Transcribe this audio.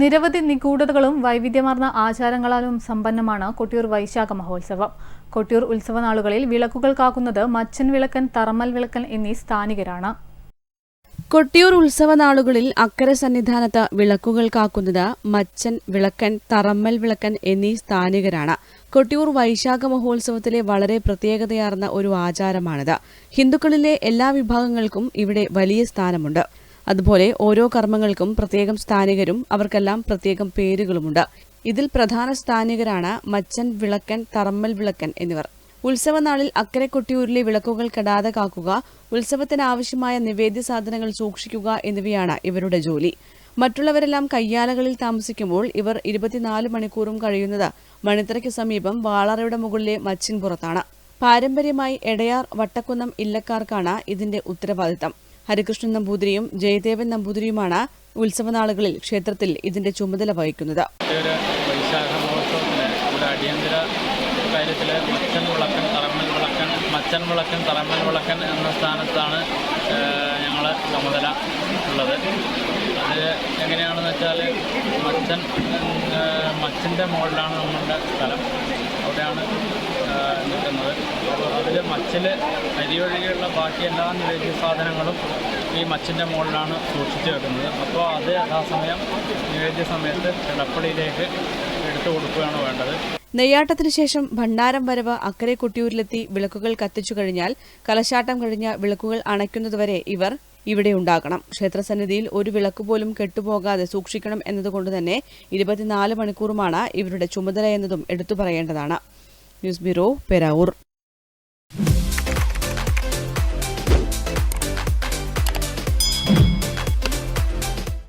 നിരവധി നിഗൂഢതകളും വൈവിധ്യമാർന്ന ആചാരങ്ങളാലും സമ്പന്നമാണ് കൊട്ടിയൂർ വൈശാഖ മഹോത്സവം. കൊട്ടിയൂർ ഉത്സവനാളുകളിൽ വിളക്കുകൾ കാക്കുന്നത് മച്ചൻ വിളക്കൻ തറമൽ വിളക്കൻ എന്നീ സ്ഥാനികരാണ്. കൊട്ടിയൂർ ഉത്സവനാളുകളിൽ അക്കരെ സന്നിധാനത്ത് വിളക്കുകൾ കാക്കുന്നത് മച്ചൻ വിളക്കൻ തറമ്മൽ വിളക്കൻ എന്നീ സ്ഥാനികരാണ്. കൊട്ടിയൂർ വൈശാഖ മഹോത്സവത്തിലെ വളരെ പ്രത്യേകതയാർന്ന ഒരു ആചാരമാണിത്. ഹിന്ദുക്കളിലെ എല്ലാ വിഭാഗങ്ങൾക്കും ഇവിടെ വലിയ സ്ഥാനമുണ്ട്. അതുപോലെ ഓരോ കർമ്മങ്ങൾക്കും പ്രത്യേകം സ്ഥാനികരും അവർക്കെല്ലാം പ്രത്യേകം പേരുകളുമുണ്ട്. ഇതിൽ പ്രധാന സ്ഥാനികരാണ് മച്ചൻ വിളക്കൻ തറമ്മൽ വിളക്കൻ എന്നിവർ. ഉത്സവനാളിൽ അക്കരെ കൊട്ടിയൂരിലെ വിളക്കുകൾ കെടാതെ കാക്കുക ഉത്സവത്തിനാവശ്യമായ നിവേദ്യ സാധനങ്ങൾ സൂക്ഷിക്കുക എന്നിവയാണ് ഇവരുടെ ജോലി. മറ്റുള്ളവരെല്ലാം കയ്യാലകളിൽ താമസിക്കുമ്പോൾ ഇവർ ഇരുപത്തിനാല് മണിക്കൂറും കഴിയുന്നത് മണിത്തറയ്ക്ക് സമീപം വാളറയുടെ മുകളിലെ മച്ചിൻ പുറത്താണ്. പാരമ്പര്യമായി എടയാർ വട്ടക്കുന്നം ഇല്ലക്കാർക്കാണ് ഇതിന്റെ ഉത്തരവാദിത്തം. ഹരികൃഷ്ണൻ നമ്പൂതിരിയും ജയദേവൻ നമ്പൂതിരിയുമാണ് ഉത്സവനാളുകളിൽ ക്ഷേത്രത്തിൽ ഇതിന്റെ ചുമതല വഹിക്കുന്നത്. അടിയന്തര കാര്യത്തിൽ മച്ചൻ വിളക്കൻ തറമ്മൽ വിളക്കൻ മച്ചൻ വിളക്കൻ തറമ്മൽ വിളക്കൻ എന്ന സ്ഥാനത്താണ് ഞങ്ങൾ ചുമതല ഉള്ളത്. അത് എങ്ങനെയാണെന്ന് വെച്ചാൽ മച്ചൻ മച്ചിന്റെ മുകളിലാണ് നമ്മളുടെ സ്ഥലം. അവിടെയാണ് നിൽക്കുന്നത്. അതിൽ മച്ചിൽ അരി ഒഴികെയുള്ള ബാക്കി എല്ലാ നിവേദ്യ സാധനങ്ങളും ഈ മച്ചിന്റെ മുകളിലാണ് സൂക്ഷിച്ചു വെക്കുന്നത്. അപ്പോൾ അത് യഥാസമയം സമയം നിവേദ്യ സമയത്ത് കിടപ്പടിയിലേക്ക് എടുത്തു കൊടുക്കുകയാണ് വേണ്ടത്. നെയ്യാട്ടത്തിനു ശേഷം ഭണ്ഡാരം വരവ് അക്കരെ കൊട്ടിയൂരിലെത്തി വിളക്കുകൾ കത്തിച്ചു കഴിഞ്ഞാൽ കലശാട്ടം കഴിഞ്ഞ വിളക്കുകൾ അണയ്ക്കുന്നതുവരെ ഇവർ ഇവിടെ ഉണ്ടാകണം. ക്ഷേത്രസന്നിധിയിൽ ഒരു വിളക്ക് പോലും കെട്ടുപോകാതെ സൂക്ഷിക്കണം എന്നതുകൊണ്ട് തന്നെ ഇരുപത്തിനാല് മണിക്കൂറുമാണ് ഇവരുടെ ചുമതല എന്നതും എടുത്തു പറയേണ്ടതാണ്. News bureau Peravoor.